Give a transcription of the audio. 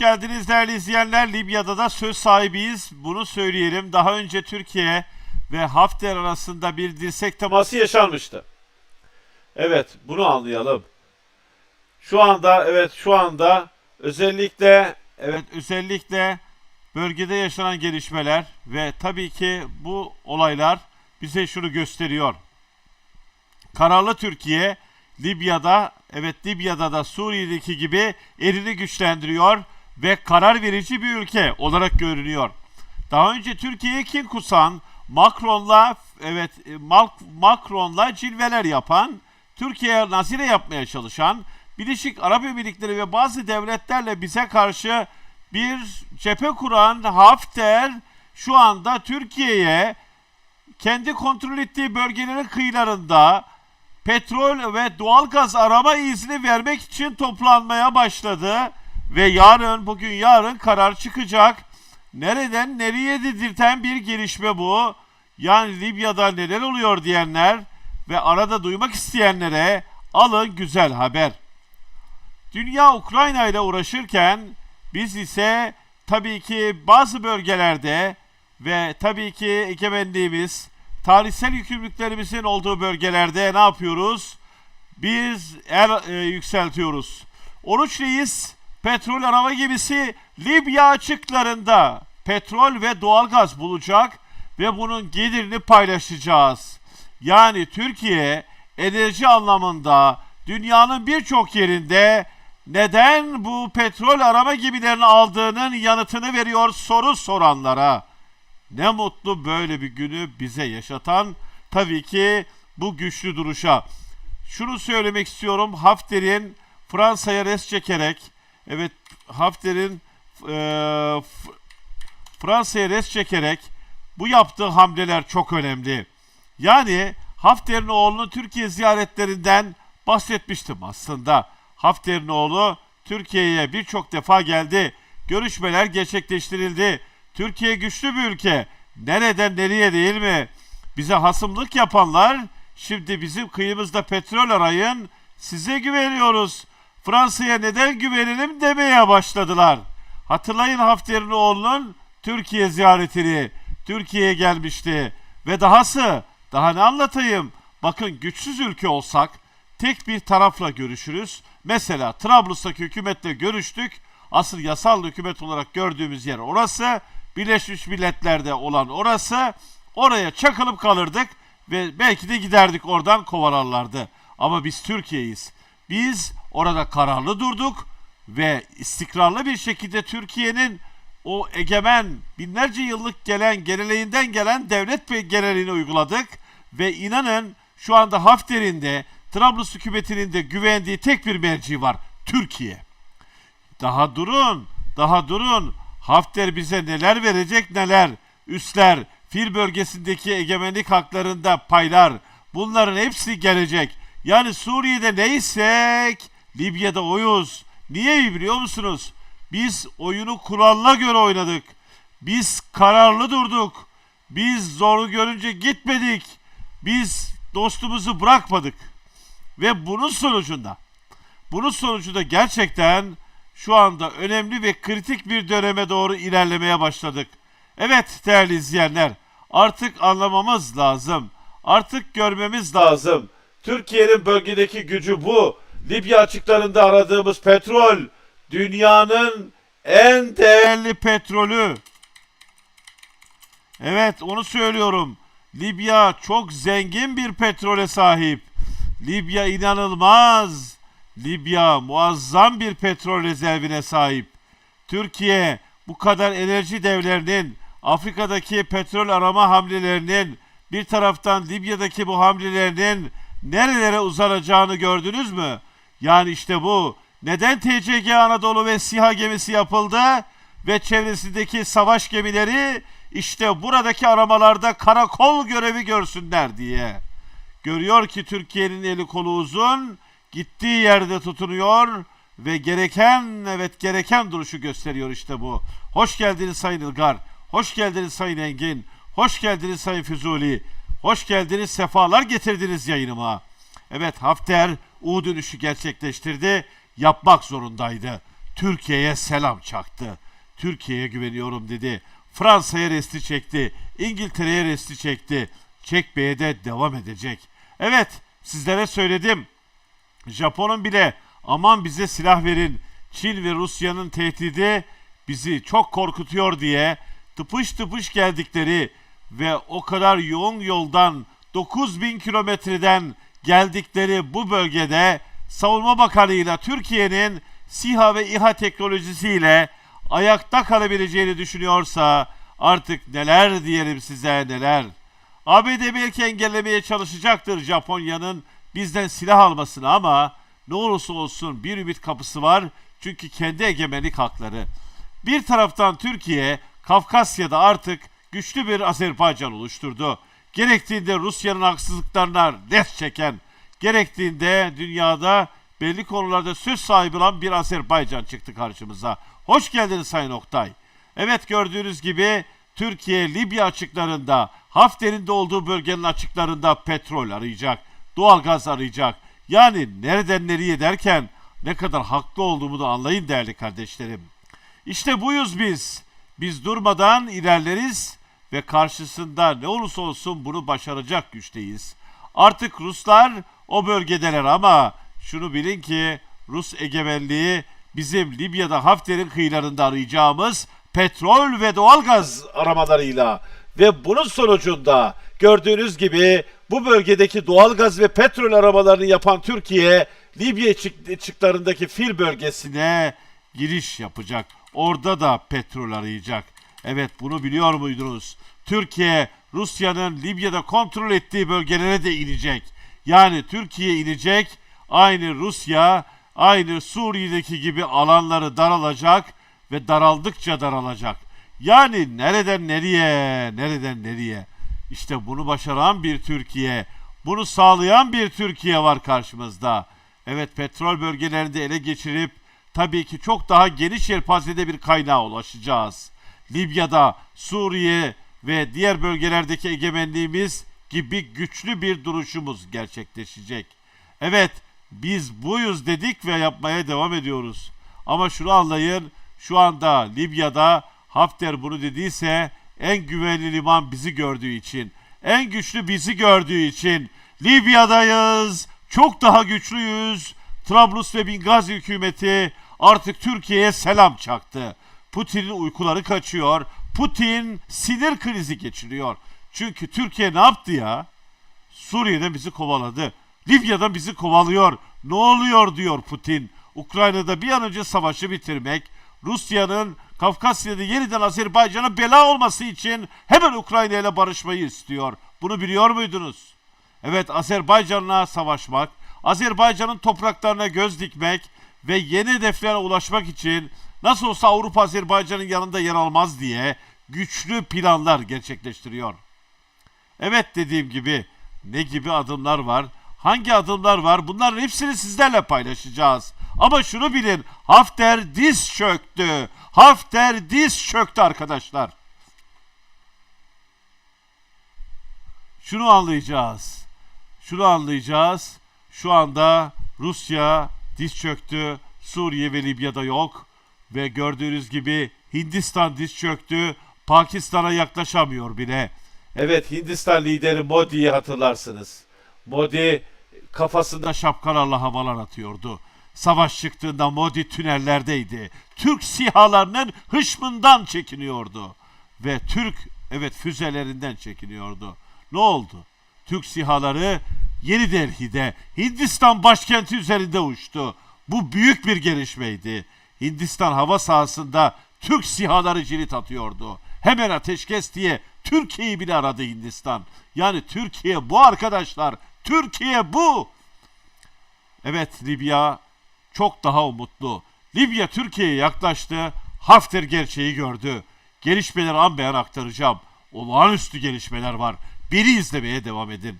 geldiniz değerli izleyenler. Libya'da da söz sahibiyiz. Bunu söyleyelim. Daha önce Türkiye ve Hafter arasında bir dirsek teması yaşanmıştı. Evet, bunu anlayalım. Şu anda evet şu anda özellikle evet özellikle bölgede yaşanan gelişmeler ve tabii ki bu olaylar bize şunu gösteriyor. Kararlı Türkiye Libya'da evet Libya'da da Suriye'deki gibi elini güçlendiriyor ve karar verici bir ülke olarak görünüyor. Daha önce Türkiye'ye kin kusan, Macron'la evet e, Macron'la cilveler yapan, Türkiye'ye nazire yapmaya çalışan, Birleşik Arap Emirlikleri ve bazı devletlerle bize karşı bir cephe kuran Hafter şu anda Türkiye'ye kendi kontrol ettiği bölgelerin kıyılarında petrol ve doğalgaz arama izni vermek için toplanmaya başladı ve yarın bugün yarın karar çıkacak. Nereden nereye dedirten bir gelişme bu. Yani Libya'da neler oluyor diyenler ve arada duymak isteyenlere alın güzel haber. Dünya Ukrayna ile uğraşırken biz ise tabii ki bazı bölgelerde ve tabii ki egemenliğimiz, tarihsel yükümlülüklerimizin olduğu bölgelerde ne yapıyoruz? Biz el e, yükseltiyoruz. Oruç petrol arama gemisi Libya açıklarında petrol ve doğalgaz bulacak ve bunun gelirini paylaşacağız. Yani Türkiye enerji anlamında dünyanın birçok yerinde neden bu petrol arama gemilerini aldığının yanıtını veriyor soru soranlara. Ne mutlu böyle bir günü bize yaşatan tabii ki bu güçlü duruşa. Şunu söylemek istiyorum. Hafter'in Fransa'ya res çekerek evet Hafter'in F- Fransa'ya res çekerek bu yaptığı hamleler çok önemli. Yani Hafter'in oğlunun Türkiye ziyaretlerinden bahsetmiştim aslında. Hafter'in oğlu Türkiye'ye birçok defa geldi. Görüşmeler gerçekleştirildi. Türkiye güçlü bir ülke. Nereden nereye değil mi? Bize hasımlık yapanlar şimdi bizim kıyımızda petrol arayın. Size güveniyoruz. Fransa'ya neden güvenelim demeye başladılar. Hatırlayın Hafter'in oğlunun Türkiye ziyaretini. Türkiye'ye gelmişti. Ve dahası daha ne anlatayım? Bakın güçsüz ülke olsak tek bir tarafla görüşürüz. Mesela Trablus'taki hükümetle görüştük. Asıl yasal hükümet olarak gördüğümüz yer orası. Birleşmiş Milletler'de olan orası. Oraya çakılıp kalırdık ve belki de giderdik oradan kovalarlardı. Ama biz Türkiye'yiz. Biz orada kararlı durduk ve istikrarlı bir şekilde Türkiye'nin o egemen binlerce yıllık gelen geleneğinden gelen devlet ve geleneğini uyguladık ve inanın şu anda Hafter'in de Trablus hükümetinin de güvendiği tek bir merci var. Türkiye. Daha durun, daha durun. Hafter bize neler verecek neler. Üsler, Fil bölgesindeki egemenlik haklarında paylar. Bunların hepsi gelecek. Yani Suriye'de neysek Libya'da oyuz. Niye biliyor musunuz? Biz oyunu kuralına göre oynadık. Biz kararlı durduk. Biz zoru görünce gitmedik. Biz dostumuzu bırakmadık. Ve bunun sonucunda bunun sonucunda gerçekten şu anda önemli ve kritik bir döneme doğru ilerlemeye başladık. Evet değerli izleyenler artık anlamamız lazım. Artık görmemiz lazım. Türkiye'nin bölgedeki gücü bu. Libya açıklarında aradığımız petrol dünyanın en değerli petrolü. Evet onu söylüyorum. Libya çok zengin bir petrole sahip. Libya inanılmaz. Libya muazzam bir petrol rezervine sahip. Türkiye bu kadar enerji devlerinin Afrika'daki petrol arama hamlelerinin bir taraftan Libya'daki bu hamlelerinin nerelere uzanacağını gördünüz mü? Yani işte bu. Neden TCG Anadolu ve SİHA gemisi yapıldı ve çevresindeki savaş gemileri işte buradaki aramalarda karakol görevi görsünler diye. Görüyor ki Türkiye'nin eli kolu uzun, gittiği yerde tutunuyor ve gereken evet gereken duruşu gösteriyor işte bu. Hoş geldiniz Sayın Ilgar, hoş geldiniz Sayın Engin, hoş geldiniz Sayın Füzuli, hoş geldiniz sefalar getirdiniz yayınıma. Evet Hafter U dönüşü gerçekleştirdi, yapmak zorundaydı. Türkiye'ye selam çaktı. Türkiye'ye güveniyorum dedi. Fransa'ya resti çekti. İngiltere'ye resti çekti. Çekmeye de devam edecek. Evet sizlere söyledim. Japon'un bile aman bize silah verin. Çin ve Rusya'nın tehdidi bizi çok korkutuyor diye tıpış tıpış geldikleri ve o kadar yoğun yoldan 9000 kilometreden geldikleri bu bölgede Savunma Bakanı'yla Türkiye'nin SİHA ve İHA teknolojisiyle ayakta kalabileceğini düşünüyorsa artık neler diyelim size neler. ABD belki engellemeye çalışacaktır Japonya'nın bizden silah almasını ama ne olursa olsun bir ümit kapısı var çünkü kendi egemenlik hakları. Bir taraftan Türkiye Kafkasya'da artık güçlü bir Azerbaycan oluşturdu. Gerektiğinde Rusya'nın haksızlıklarına res çeken, gerektiğinde dünyada belli konularda söz sahibi olan bir Azerbaycan çıktı karşımıza. Hoş geldiniz Sayın Oktay. Evet gördüğünüz gibi Türkiye Libya açıklarında, Hafter'in de olduğu bölgenin açıklarında petrol arayacak, doğalgaz arayacak. Yani nereden nereye derken ne kadar haklı olduğumu da anlayın değerli kardeşlerim. İşte buyuz biz. Biz durmadan ilerleriz ve karşısında ne olursa olsun bunu başaracak güçteyiz. Artık Ruslar o bölgedeler ama şunu bilin ki Rus egemenliği bizim Libya'da Hafter'in kıyılarında arayacağımız petrol ve doğalgaz aramalarıyla ve bunun sonucunda gördüğünüz gibi bu bölgedeki doğalgaz ve petrol aramalarını yapan Türkiye Libya çıklarındaki fil bölgesine giriş yapacak. Orada da petrol arayacak. Evet bunu biliyor muydunuz? Türkiye Rusya'nın Libya'da kontrol ettiği bölgelere de inecek. Yani Türkiye inecek. Aynı Rusya, aynı Suriye'deki gibi alanları daralacak ve daraldıkça daralacak. Yani nereden nereye, nereden nereye? İşte bunu başaran bir Türkiye, bunu sağlayan bir Türkiye var karşımızda. Evet petrol bölgelerini de ele geçirip tabii ki çok daha geniş yelpazede bir kaynağa ulaşacağız. Libya'da, Suriye ve diğer bölgelerdeki egemenliğimiz gibi güçlü bir duruşumuz gerçekleşecek. Evet, biz buyuz dedik ve yapmaya devam ediyoruz. Ama şunu anlayın, şu anda Libya'da Hafter bunu dediyse en güvenli liman bizi gördüğü için, en güçlü bizi gördüğü için Libya'dayız, çok daha güçlüyüz. Trablus ve Bingazi hükümeti artık Türkiye'ye selam çaktı. Putin'in uykuları kaçıyor. Putin sinir krizi geçiriyor. Çünkü Türkiye ne yaptı ya? Suriye'den bizi kovaladı. Libya'dan bizi kovalıyor. Ne oluyor diyor Putin. Ukrayna'da bir an önce savaşı bitirmek, Rusya'nın Kafkasya'da yeniden Azerbaycan'a bela olması için hemen Ukrayna ile barışmayı istiyor. Bunu biliyor muydunuz? Evet Azerbaycan'la savaşmak, Azerbaycan'ın topraklarına göz dikmek ve yeni hedeflere ulaşmak için nasıl olsa Avrupa Azerbaycan'ın yanında yer almaz diye güçlü planlar gerçekleştiriyor. Evet dediğim gibi ne gibi adımlar var? Hangi adımlar var? Bunların hepsini sizlerle paylaşacağız. Ama şunu bilin. Hafter diz çöktü. Hafter diz çöktü arkadaşlar. Şunu anlayacağız. Şunu anlayacağız. Şu anda Rusya diz çöktü. Suriye ve Libya'da yok. Ve gördüğünüz gibi Hindistan diz çöktü. Pakistan'a yaklaşamıyor bile. Evet Hindistan lideri Modi'yi hatırlarsınız. Modi kafasında şapkalarla havalar atıyordu. Savaş çıktığında Modi tünellerdeydi. Türk sihalarının hışmından çekiniyordu. Ve Türk evet füzelerinden çekiniyordu. Ne oldu? Türk sihaları Yeni Delhi'de Hindistan başkenti üzerinde uçtu. Bu büyük bir gelişmeydi. Hindistan hava sahasında Türk sihaları cirit atıyordu. Hemen ateşkes diye Türkiye'yi bile aradı Hindistan. Yani Türkiye bu arkadaşlar. Türkiye bu. Evet Libya çok daha umutlu. Libya Türkiye'ye yaklaştı. Hafter gerçeği gördü. Gelişmeleri an beyan aktaracağım. Olağanüstü gelişmeler var. Beni izlemeye devam edin.